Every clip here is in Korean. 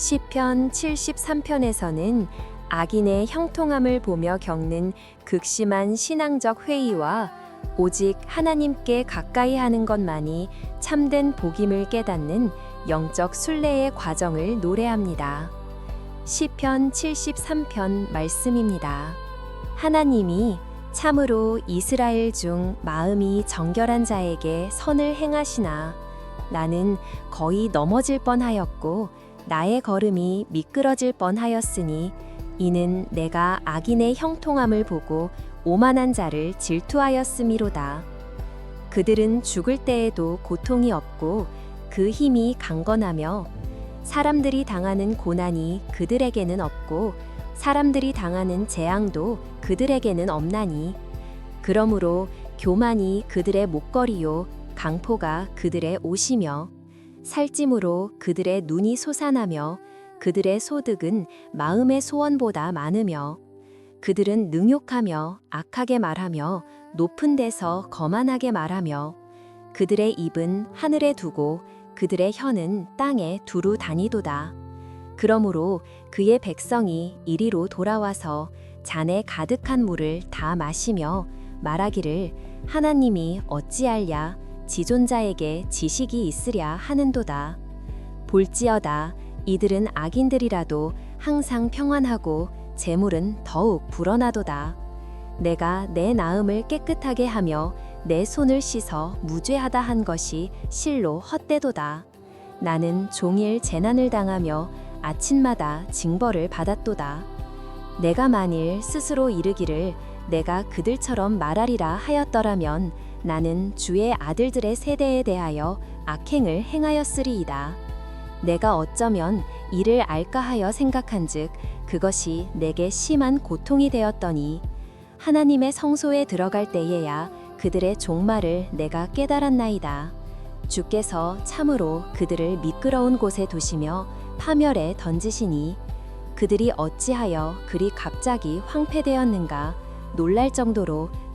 시편 73편에서는 악인의 형통함을 보며 겪는 극심한 신앙적 회의와 오직 하나님께 가까이 하는 것만이 참된 복임을 깨닫는 영적 순례의 과정을 노래합니다. 시편 73편 말씀입니다. 하나님이 참으로 이스라엘 중 마음이 정결한 자에게 선을 행하시나 나는 거의 넘어질 뻔하였고 나의 걸음이 미끄러질 뻔하였으니 이는 내가 악인의 형통함을 보고 오만한 자를 질투하였음이로다. 그들은 죽을 때에도 고통이 없고 그 힘이 강건하며 사람들이 당하는 고난이 그들에게는 없고 사람들이 당하는 재앙도 그들에게는 없나니 그러므로 교만이 그들의 목걸이요 강포가 그들의 옷이며 살찜으로 그들의 눈이 솟아나며 그들의 소득은 마음의 소원보다 많으며 그들은 능욕하며 악하게 말하며 높은 데서 거만하게 말하며 그들의 입은 하늘에 두고 그들의 혀는 땅에 두루 다니도다. 그러므로 그의 백성이 이리로 돌아와서 잔에 가득한 물을 다 마시며 말하기를 하나님이 어찌할랴 지존자에게 지식이 있으랴 하는도다. 볼지어다 이들은 악인들이라도 항상 평안하고 재물은 더욱 불어나도다. 내가 내 나음을 깨끗하게 하며 내 손을 씻어 무죄하다 한 것이 실로 헛되도다. 나는 종일 재난을 당하며 아침마다 징벌을 받았도다. 내가 만일 스스로 이르기를 내가 그들처럼 말하리라 하였더라면 나는 주의 아들들의 세대에 대하여 악행을 행하였으리이다. 내가 어쩌면 이를 알까 하여 생각한즉 그것이 내게 심한 고통이 되었더니 하나님의 성소에 들어갈 때에야 그들의 종말을 내가 깨달았나이다. 주께서 참으로 그들을 미끄러운 곳에 두시며 파멸에 던지시니 그들이 어찌하여 그리 갑자기 황폐되었는가 놀랄 정도로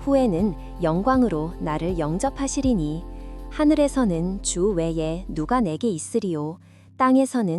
후에는 영광으로 나를 영접하시리니 하늘에서는 주 외에 누가 내게 있으리요? 땅에서는